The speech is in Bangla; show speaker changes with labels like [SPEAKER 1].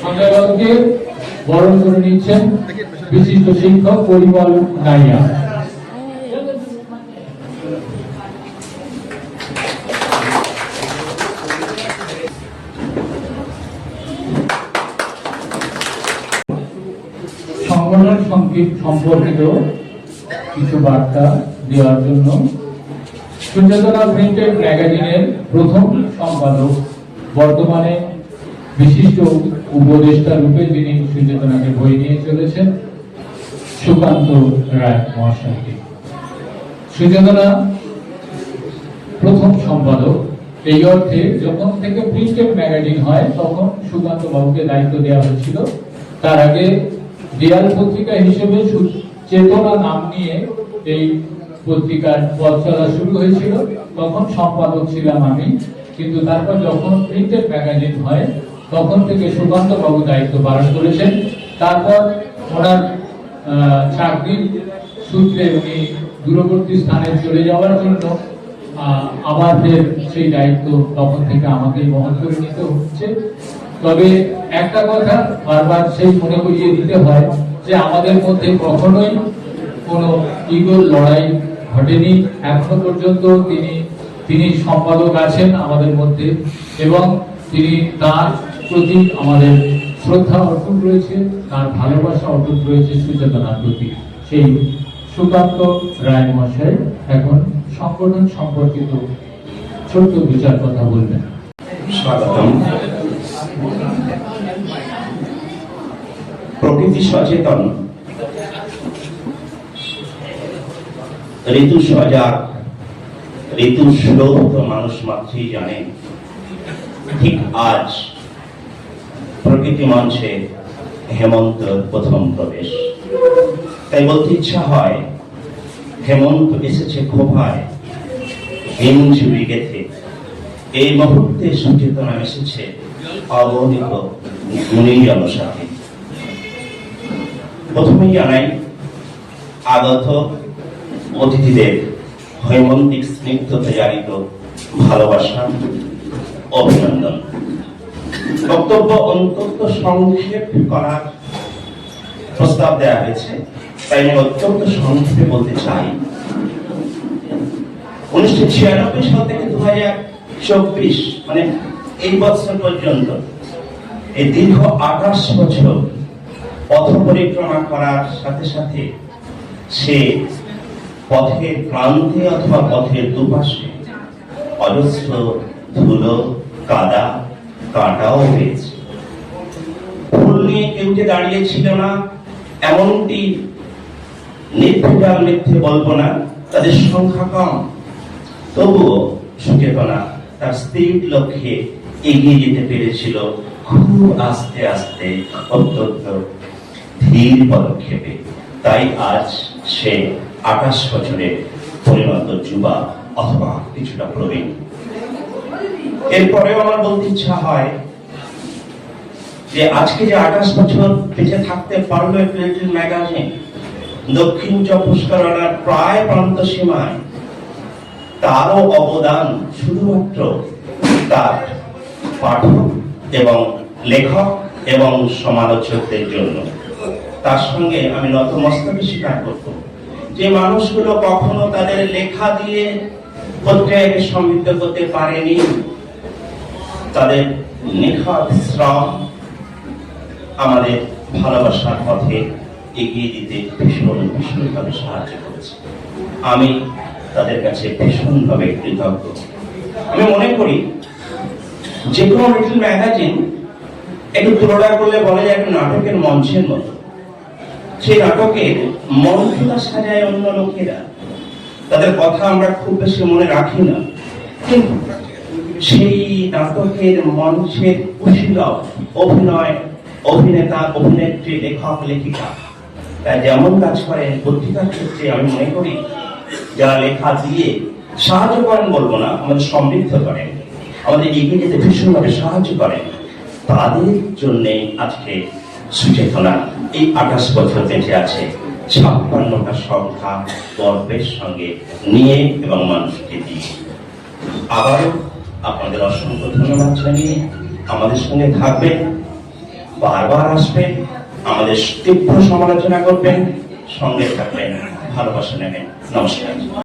[SPEAKER 1] সঞ্জয়বাবুকে বরণ করে নিচ্ছেন বিশিষ্ট শিক্ষক পরিমল নাইয়া। সংগঠন সম্পর্কিত কিছু বার্তা দেওয়ার জন্য সুচেতনা প্রিন্টেড ম্যাগাজিনের প্রথম সম্পাদক বর্তমানে বিশিষ্ট উপদেষ্টা রূপে যিনি সুচেতনাকে বই নিয়ে চলেছেন, সুকান্ত রায় মহাশয়কে। সুচেতনা প্রথম সম্পাদক। এই অর্থে যখন থেকে প্রিন্টেড ম্যাগাজিন হয়, তখন সুকান্ত বাবুকে দায়িত্ব দেওয়া হয়েছিল। তার আগে দেয়াল পত্রিকা হিসেবে চেতনা নাম নিয়ে এই পত্রিকার পথ চলা শুরু হয়েছিল। তখন সম্পাদক ছিলাম আমি। কিন্তু তারপর যখন প্রিন্টেড ম্যাগাজিন হয় তখন থেকে সুকান্ত বাবু দায়িত্ব পালন করেছেন। তারপর ওনার চাকরির সূত্রে উনি দূরবর্তী স্থানে চলে যাওয়ার জন্য আবার সেই দায়িত্ব তখন থেকে আমাকে বহন করে নিতে হচ্ছে। তবে একটা কথা বারবার সেই মনে করিয়ে দিতে হয় যে আমাদের মধ্যে কখনোই কোনো ইগোর লড়াই ঘটেনি। এখনও পর্যন্ত তিনি তিনি সম্পাদক আছেন আমাদের মধ্যে এবং তিনি তার প্রতি আমাদের শ্রদ্ধা অটুট রয়েছে, তার ভালোবাসা অটুট রয়েছে সুচেতনার প্রতি সেই সুকান্ত রায় মহাশয় এখন সংগঠন সম্পর্কিত ছোট্ট বিচার কথা বলবেন।
[SPEAKER 2] প্রকৃতি সচেতন। ঋতু সজাগ, ঋতু শ্লোক তো মানুষ মাত্রই জানে। ঠিক আজ প্রকৃতি মঞ্চে হেমন্ত প্রথম প্রবেশ। তাই বলতে ইচ্ছা হয়, হেমন্ত এসেছে খোপায় হিম ঝুড়ি গেথে এই মুহূর্তে সচেতনা এসেছে অগণিত গুণীজন সাথে প্রথমেই জানাই, আগত অতিথিদের হৈমন্তিক স্নিগ্ধতা জারিত ভালোবাসা, অভিনন্দন। বক্তব্য অন্তত সংক্ষেপ করার প্রস্তাব দেওয়া হয়েছে, তাই আমি অত্যন্ত সংক্ষেপে বলতে চাই। উনিশশো ছিয়ানব্বই সাল থেকে দু হাজার চব্বিশ মানে এই বছর পর্যন্ত, এই দীর্ঘ আঠাশ বছর পথ পরিক্রমা করার সাথে সাথে সে পথের প্রান্তে অথবা পথের দুপাশে অজস্র ধুলো, কাদা কাঁটাও হয়েছে। ফুল নিয়ে কেউ যে দাঁড়িয়ে ছিল না, এমনটি নির্ভেজাল মিথ্যে বলব না, তাদের সংখ্যা কম। তবুও সুচেতনা তার স্থির লক্ষ্যে এগিয়ে যেতে পেরেছিল। খুব আস্তে আস্তে অত্যন্ত ধীর পদক্ষেপে। তাই আজ সে আঠাশ বছরে পরিণত যুবা অথবা কিছুটা প্রবীণ। এরপরেও আমার বলতে ইচ্ছা হয় যে আজকে যে আঠাশ বছর বেঁচে থাকতে পারল একটি ম্যাগাজিন দক্ষিণ চব্বিশ পরগনার প্রায় প্রান্ত সীমায় তারও অবদান শুধুমাত্র তার পাঠক এবং লেখক এবং সমালোচকদের জন্য। তার সঙ্গে আমি নতমস্তকে স্বীকার করব যে মানুষগুলো কখনো তাদের লেখা দিয়ে পত্রিকাকে সমৃদ্ধ করতে পারেনি। তাদের নিখত শ্রম আমাদের ভালোবাসার পথে এগিয়ে দিতে ভীষণ, ভীষণভাবে সাহায্য করেছে। আমি তাদের কাছে ভীষণভাবে কৃতজ্ঞ। আমি মনে করি যে কোনো লিটল ম্যাগাজিন একটু তুলনা করলে বলা যায় একটা নাটকের মঞ্চের মতো। সেই নাটকের মঞ্চটা সাজায় অন্য লোকেরা। তাদের কথা আমরা খুব বেশি মনে রাখি না। কিন্তু সেই নাটকের মঞ্চের কুশীলব অভিনয়, অভিনেতা, অভিনেত্রী, লেখক, লেখিকা। যেমন কাজ করেন পত্রিকার ক্ষেত্রে আমি মনে করি, যারা লেখা দিয়ে সাহায্য করেন বলব না, আমাদের সমৃদ্ধ করেন আমাদের এগিয়ে যেতে ভীষণভাবে সাহায্য করেন তাদের জন্যে আজকে সুচেতনা, এই আঠাশ বছর বেঁচে আছে। ছাপ্পান্নটা সংখ্যা গর্বের সঙ্গে নিয়ে এবং মানুষকে দিয়ে। আবারও আপনাদের অসংখ্য ধন্যবাদ জানিয়ে আমাদের সঙ্গে থাকবেন, বারবার আসবেন, আমাদের তীব্র সমালোচনা করবেন, সঙ্গে থাকবেন, ভালোবাসা নেবেন। নমস্কার।